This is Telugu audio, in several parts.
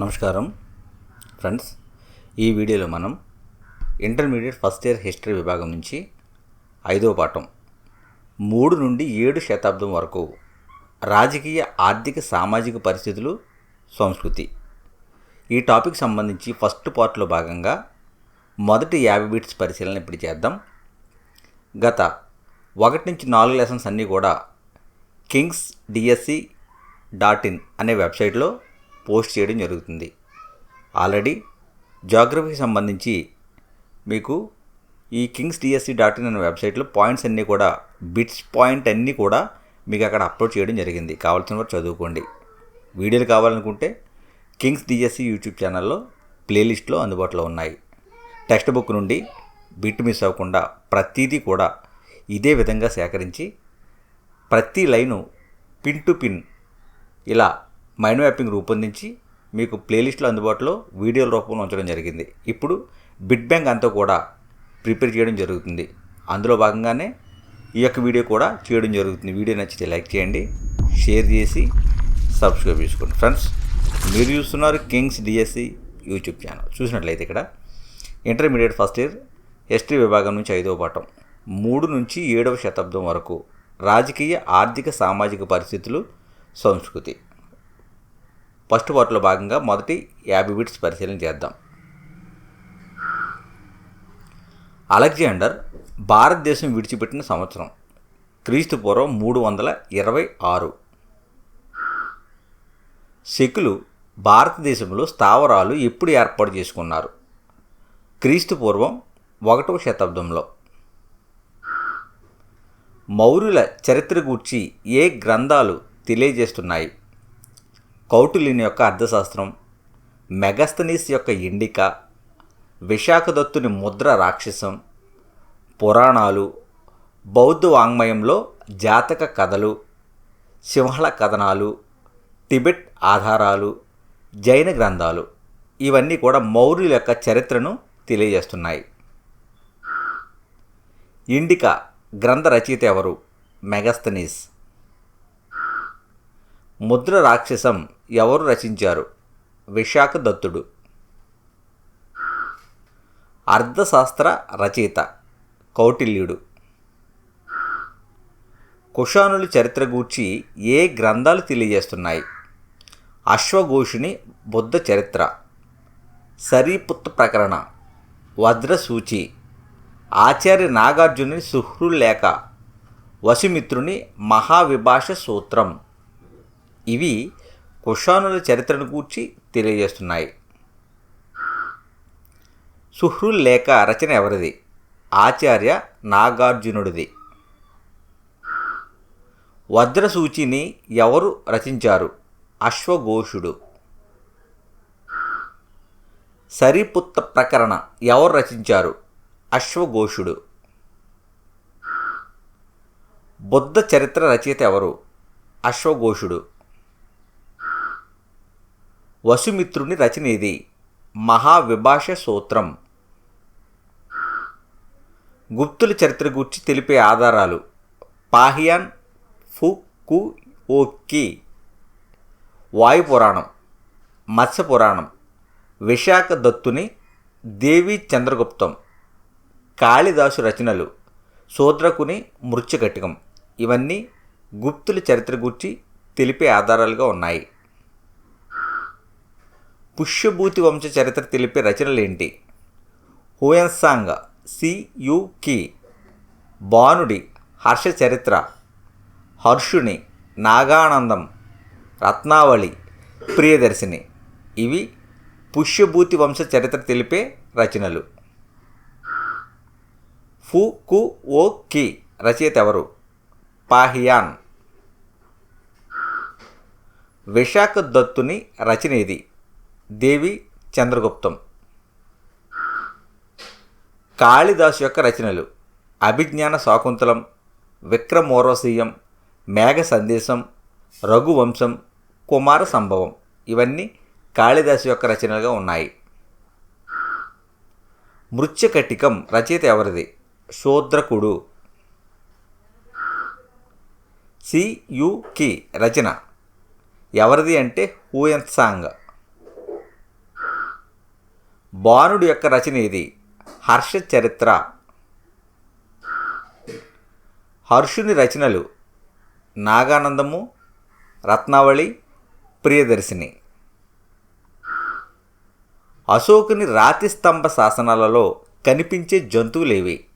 నమస్కారం. ఫ్రెండ్స్ ఈ వీడియోలో మనం ఇంటర్మీడియట్ ఫస్ట్ ఇయర్ హిస్టరీ విభాగం నుంచి ఐదవ పాఠం మూడు నుండి ఏడు శతాబ్దం వరకు రాజకీయ ఆర్థిక సామాజిక పరిస్థితులు సంస్కృతి. ఈ టాపిక్ సంబంధించి ఫస్ట్ పార్ట్లో భాగంగా మొదటి యాభై బిట్స్ పరిశీలన ఇప్పుడు చేద్దాం. గత ఒకటి నుంచి నాలుగు లెసన్స్ అన్నీ కూడా కింగ్స్ డిఎస్సి డాట్ ఇన్ అనే వెబ్సైట్లో పోస్ట్ చేయడం జరుగుతుంది. ఆల్రెడీ జాగ్రఫీకి సంబంధించి మీకు ఈ కింగ్స్ డిఎస్సి డాట్ ఇన్ అనే వెబ్సైట్లో పాయింట్స్ అన్నీ కూడా బిట్స్ పాయింట్ అన్నీ కూడా మీకు అక్కడ అప్లోడ్ చేయడం జరిగింది. కావాల్సిన వారు చదువుకోండి. వీడియోలు కావాలనుకుంటే కింగ్స్ డిఎస్సి యూట్యూబ్ ఛానల్లో ప్లేలిస్ట్లో అందుబాటులో ఉన్నాయి. టెక్స్ట్ బుక్ నుండి బిట్ మిస్ అవ్వకుండా ప్రతిదీ కూడా ఇదే విధంగా సేకరించి ప్రతి లైను పిన్ టు పిన్ ఇలా మైండ్ మ్యాపింగ్ రూపొందించి మీకు ప్లేలిస్ట్లో అందుబాటులో వీడియోల రూపంలో ఉంచడం జరిగింది. ఇప్పుడు బిట్ బ్యాంక్ అంతా కూడా ప్రిపేర్ చేయడం జరుగుతుంది. అందులో భాగంగానే ఈ యొక్క వీడియో కూడా చేయడం జరుగుతుంది. వీడియో నచ్చితే లైక్ చేయండి షేర్ చేసి సబ్స్క్రైబ్ చేసుకోండి. ఫ్రెండ్స్ మీరు చూస్తున్నారు కింగ్స్ డిఎస్సి యూట్యూబ్ ఛానల్. చూసినట్లయితే ఇక్కడ ఇంటర్మీడియట్ ఫస్ట్ ఇయర్ హిస్టరీ విభాగం నుంచి ఐదవ పాఠం మూడు నుంచి ఏడవ శతాబ్దం వరకు రాజకీయ ఆర్థిక సామాజిక పరిస్థితులు సంస్కృతి. ఫస్ట్ పార్ట్లో భాగంగా మొదటి యాభై బిట్స్ పరిశీలన చేద్దాం. అలెగ్జాండర్ భారతదేశం విడిచిపెట్టిన సంవత్సరం క్రీస్తు పూర్వం మూడు వందల ఇరవై ఆరు. శకులు భారతదేశంలో స్థావరాలు ఎప్పుడు ఏర్పాటు చేసుకున్నారు? క్రీస్తు పూర్వం ఒకటవ శతాబ్దంలో. మౌర్యుల చరిత్ర గూర్చి ఏ గ్రంథాలు తెలియజేస్తున్నాయి? కౌటిల్యుని యొక్క అర్థశాస్త్రం మెగస్తనీస్ యొక్క ఇండిక విశాఖదత్తుని ముద్ర రాక్షసం పురాణాలు బౌద్ధ వాంగ్మయంలో జాతక కథలు సింహళ కథనాలు టిబెట్ ఆధారాలు జైన గ్రంథాలు. ఇవన్నీ కూడా మౌర్యుల యొక్క చరిత్రను తెలియజేస్తున్నాయి. ఇండిక గ్రంథ రచయిత ఎవరు? మెగస్తనీస్ ముద్ర రాక్షసం ఎవరు రచించారు? విశాఖ దత్తుడు. అర్థశాస్త్ర రచయిత కౌటిల్యుడు. కుషానుల చరిత్ర గూర్చి ఏ గ్రంథాలు తెలియజేస్తున్నాయి? అశ్వఘోషుని బుద్ధ చరిత్ర. సరీపుత్త ప్రకరణ. వజ్రసూచి. ఆచార్య నాగార్జుని సుహృలేఖ వసుమిత్రుని మహావిభాష సూత్రం. ఇవి కుషానుల చరిత్రను గూర్చి తెలియజేస్తున్నాయి. సుహ్రుల్ లేఖ రచన ఎవరిది? ఆచార్య నాగార్జునుడిది. వజ్రసూచిని ఎవరు రచించారు? అశ్వఘోషుడు. సరిపుత్త ప్రకరణ ఎవరు రచించారు? అశ్వఘోషుడు. బుద్ధ చరిత్ర రచయిత ఎవరు? అశ్వఘోషుడు. వసుమిత్రుని రచన ఇది మహావిభాష సూత్రం. గుప్తుల చరిత్ర గురించి తెలిపే ఆధారాలు పాహియాన్ ఫు కు ఓకి వాయు పురాణం మత్స్య పురాణం విశాఖ దత్తుని దేవి చంద్రగుప్తం కాళిదాసు రచనలు శూద్రకుని మృత్యుకటికం. ఇవన్నీ గుప్తుల చరిత్ర గురించి తెలిపే ఆధారాలుగా ఉన్నాయి. పుష్యభూతి వంశ చరిత్ర తెలిపే రచనలేంటి? హుయన్సాంగ్ సియుకి బాణుడి హర్ష చరిత్ర. హర్షుని నాగానందం. రత్నావళి ప్రియదర్శిని. ఇవి పుష్యభూతి వంశ చరిత్ర తెలిపే రచనలు. ఫు కు ఓ కి రచయిత ఎవరు? పాహియాన్. విశాఖ దత్తుని రచన ఇది దేవి చంద్రగుప్తం. కాళిదాసు యొక్క రచనలు. అభిజ్ఞాన శాకుంతలం విక్రమోర్వశీయం మేఘ సందేశం రఘువంశం కుమార సంభవం ఇవన్నీ కాళిదాసు యొక్క రచనలుగా ఉన్నాయి. మృత్యకటికం రచయిత ఎవరిది? శూద్రకుడు. సియుకి రచన. ఎవరిది అంటే హూయన్సాంగ్. బాణుడు యొక్క రచన ఇది హర్ష చరిత్ర. హర్షుని రచనలు నాగానందము రత్నావళి ప్రియదర్శిని. అశోకుని రాతి స్తంభ శాసనాలలో కనిపించే జంతువులేవి?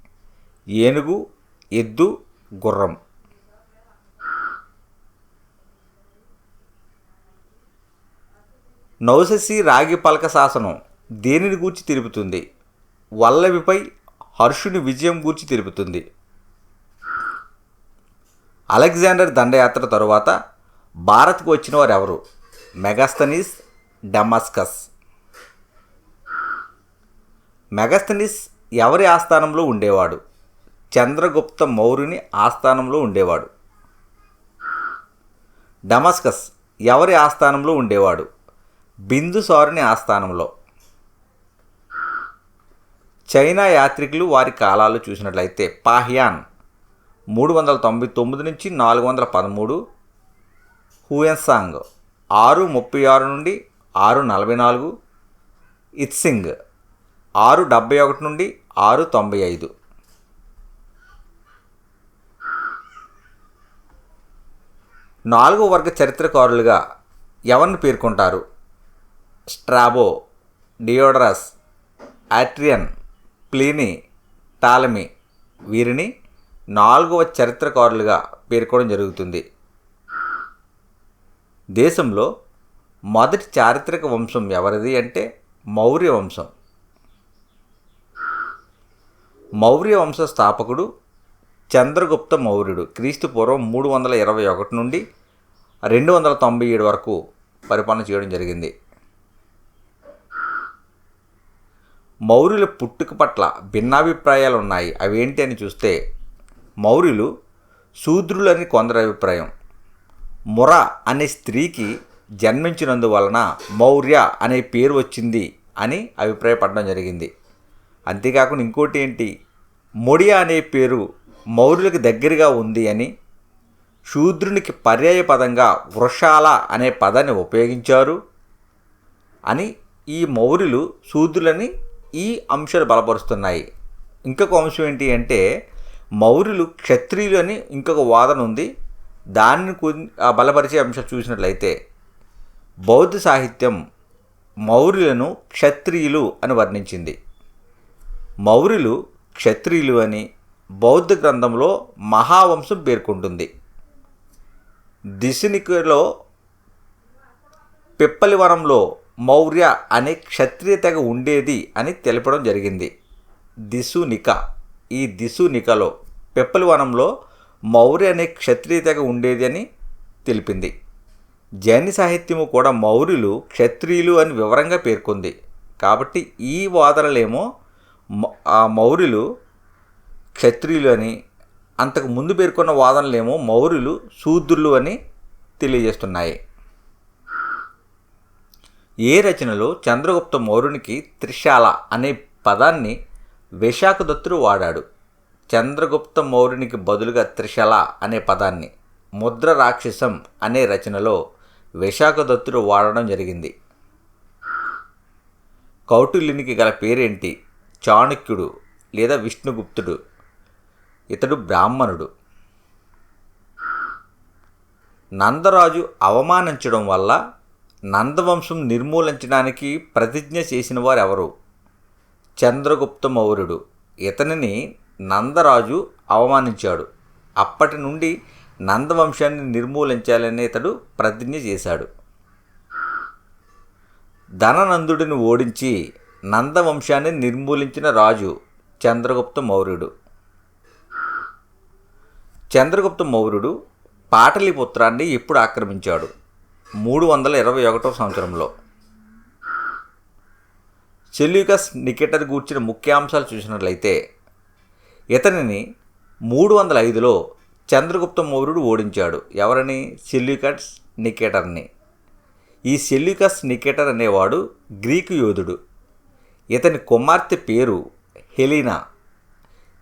ఏనుగు ఎద్దు గుర్రం. నౌససి రాగి పలక శాసనం. దేనిని గూర్చి తెలుపుతుంది వల్లవిపై హర్షుని విజయం గూర్చి తెలుపుతుంది అలెగ్జాండర్ దండయాత్ర తరువాత భారత్కు వచ్చిన వారు ఎవరు మెగాస్తనీస్ డమాస్కస్. మెగాస్తనీస్ ఎవరి ఆస్థానంలో ఉండేవాడు? చంద్రగుప్త మౌర్యుని ఆస్థానంలో ఉండేవాడు. డమాస్కస్ ఎవరి ఆస్థానంలో ఉండేవాడు? బిందుసారుని ఆస్థానంలో. చైనా యాత్రికులు వారి కాలాలు చూసినట్లయితే పాహ్యాన్ మూడు వందల తొంభై తొమ్మిది నుంచి నాలుగు వందల పదమూడు హుయెన్సాంగ్ ఆరు ముప్పై ఆరు నుండి ఆరు నలభై నాలుగు ఇత్సింగ్ ఆరు డెబ్బై ఒకటి నుండి ఆరు తొంభై ఐదు. నాలుగో వర్గ చరిత్రకారులుగా ఎవరిని పేర్కొంటారు? స్ట్రాబో డియోడరస్ యాట్రియన్ ప్లీని టాలమీ వీరిని నాలుగవ చరిత్రకారులుగా పేర్కోవడం జరుగుతుంది. దేశంలో మొదటి చారిత్రక వంశం ఎవరిది అంటే మౌర్య వంశం. మౌర్య వంశ స్థాపకుడు చంద్రగుప్త మౌర్యుడు క్రీస్తు పూర్వం మూడు వందల ఇరవై ఒకటి నుండి రెండు వందల తొంభై ఏడు వరకు పరిపాలన చేయడం జరిగింది. మౌర్యుల పుట్టుక పట్ల భిన్నాభిప్రాయాలు ఉన్నాయి అవేంటి అని చూస్తే మౌర్యులు శూద్రులని కొందరి అభిప్రాయం. ముర అనే స్త్రీకి జన్మించినందువలన మౌర్య అనే పేరు వచ్చింది అని అభిప్రాయపడడం జరిగింది. అంతేకాకుండా ఇంకోటి ఏంటి? మొడియా అనే పేరు మౌర్యులకు దగ్గరగా ఉంది అని శూద్రునికి పర్యాయ పదంగా వృషాల అనే పదాన్ని ఉపయోగించారు అని ఈ మౌర్యులు శూద్రులని ఈ అంశాలు బలపరుస్తున్నాయి. ఇంకొక అంశం ఏంటి అంటే మౌర్యులు క్షత్రియులు అని ఇంకొక వాదన ఉంది. దాన్ని బలపరిచే అంశం చూసినట్లయితే బౌద్ధ సాహిత్యం మౌర్యులను క్షత్రియులు అని వర్ణించింది. మౌర్యులు క్షత్రియులు అని బౌద్ధ గ్రంథంలో మహావంశం పేర్కొంటుంది. దిశనికలో పిప్పలివనంలో మౌర్య అనే క్షత్రియ తెగ ఉండేది అని తెలపడం జరిగింది. దిశునిక ఈ దిశునికలో పిప్పలివనంలో మౌర్య అనే క్షత్రియ తెగ ఉండేది అని తెలిపింది. జైన సాహిత్యము కూడా మౌర్యులు క్షత్రియులు అని వివరంగా పేర్కొంది. కాబట్టి ఈ వాదనలేమో ఆ మౌర్యులు క్షత్రియులు అని అంతకు ముందు పేర్కొన్న వాదనలేమో మౌర్యులు శూద్రులు అని తెలియజేస్తున్నాయి. ఏ రచనలో చంద్రగుప్త మౌర్యునికి త్రిశాల అనే పదాన్ని విశాఖదత్తుడు వాడాడు? చంద్రగుప్త మౌర్యునికి బదులుగా త్రిశల అనే పదాన్ని ముద్ర రాక్షసం అనే రచనలో విశాఖదత్తుడు వాడడం జరిగింది. కౌటిల్యునికి గల పేరేంటి? చాణక్యుడు లేదా విష్ణుగుప్తుడు? ఇతడు బ్రాహ్మణుడు. నందరాజు అవమానించడం వల్ల నందవంశం నిర్మూలించడానికి ప్రతిజ్ఞ చేసిన వారు ఎవరు చంద్రగుప్త మౌర్యుడు. ఇతనిని నందరాజు అవమానించాడు. అప్పటి నుండి నందవంశాన్ని నిర్మూలించాలని ఇతడు ప్రతిజ్ఞ చేశాడు. ధననందుడిని ఓడించి నందవంశాన్ని నిర్మూలించిన రాజు చంద్రగుప్త మౌర్యుడు. చంద్రగుప్త మౌర్యుడు పాటలీపుత్రాన్ని ఎప్పుడు ఆక్రమించాడు? మూడు వందల ఇరవై ఒకటో సంవత్సరంలో సెల్యూకస్ నికెటర్ గూర్చిన ముఖ్యాంశాలు చూసినట్లయితే ఇతనిని మూడు వందల ఐదులో చంద్రగుప్త మౌర్యుడు ఓడించాడు. ఎవరని? సెల్యూకస్ నికేటర్ని. ఈ సెల్యూకస్ నికేటర్ అనేవాడు గ్రీకు యోధుడు. ఇతని కుమార్తె పేరు హెలీనా.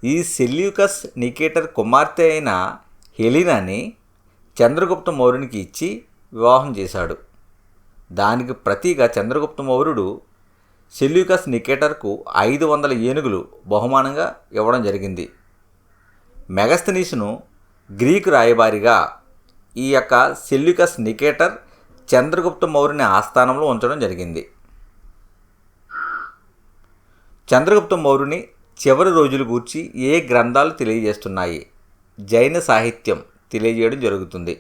ఈ సెల్యూకస్ నికేటర్ కుమార్తె అయిన హెలీనాని చంద్రగుప్త మౌర్యునికి ఇచ్చి వివాహం చేశాడు. దానికి ప్రతీగా చంద్రగుప్త మౌర్యుడు సెల్యూకస్ నికేటర్కు ఐదు వందల ఏనుగులు బహుమానంగా ఇవ్వడం జరిగింది. మెగస్తనీస్ను గ్రీకు రాయబారిగా ఈ యొక్క సెల్యూకస్ నికేటర్ చంద్రగుప్త మౌర్యుని ఆస్థానంలో ఉంచడం జరిగింది. చంద్రగుప్త మౌర్యుని చివరి రోజులు గూర్చి ఏ గ్రంథాలు తెలియజేస్తున్నాయి? జైన సాహిత్యం తెలియజేయడం జరుగుతుంది.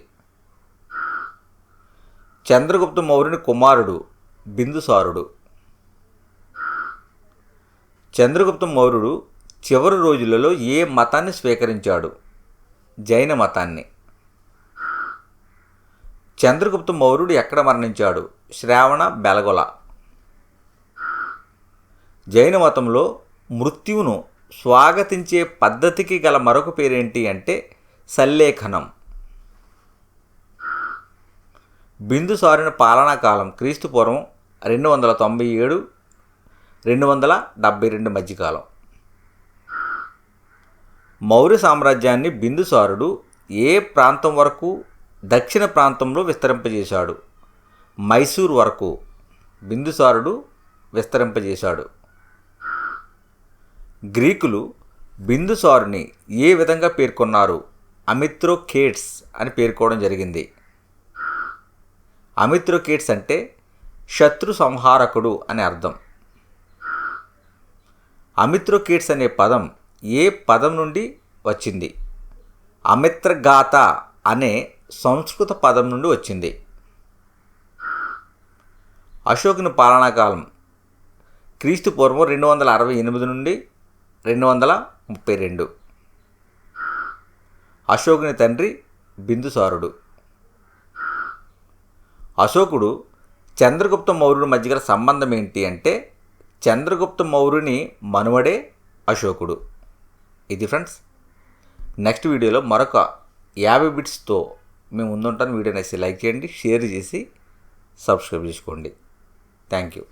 చంద్రగుప్త మౌర్యుని కుమారుడు బిందుసారుడు. చంద్రగుప్త మౌర్యుడు చివరి రోజులలో ఏ మతాన్ని స్వీకరించాడు? జైన మతాన్ని. చంద్రగుప్త మౌర్యుడు ఎక్కడ మరణించాడు? శ్రావణ బెలగొల. జైన మతంలో మృత్యువును స్వాగతించే పద్ధతికి గల మరొక పేరేంటి అంటే సల్లేఖనం. బిందుసారుని పాలనా కాలం రెండు వందల తొంభై ఏడు రెండు వందల డెబ్భై రెండు మధ్యకాలం. మౌర్య సామ్రాజ్యాన్ని బిందుసారుడు ఏ ప్రాంతం వరకు? దక్షిణ ప్రాంతంలో విస్తరింపజేశాడు. మైసూర్ వరకు బిందుసారుడు విస్తరింపజేశాడు. గ్రీకులు బిందుసారుని ఏ విధంగా పేర్కొన్నారు? అమిత్రోకేట్స్ అని పేర్కోవడం జరిగింది. అమిత్రోకేట్స్ అంటే శత్రు సంహారకుడు అని అర్థం. అమిత్రోకేట్స్ అనే పదం ఏ పదం నుండి వచ్చింది? అమిత్రగాత అనే సంస్కృత పదం నుండి వచ్చింది. అశోకుని పాలనాకాలం క్రీస్తు పూర్వం రెండు వందల అరవై ఎనిమిది నుండి రెండు వందల ముప్పై రెండు. అశోకుని తండ్రి బిందుసారుడు. అశోకుడు చంద్రగుప్త మౌర్యుడి మధ్య గల సంబంధం ఏంటి అంటే చంద్రగుప్త మౌర్యుని మనువడే అశోకుడు. ఇది ఫ్రెండ్స్ నెక్స్ట్ వీడియోలో మరొక యాభై బిట్స్తో మేము ముందుంటాను. వీడియో నచ్చి లైక్ చేయండి షేర్ చేసి సబ్స్క్రైబ్ చేసుకోండి. Thank you.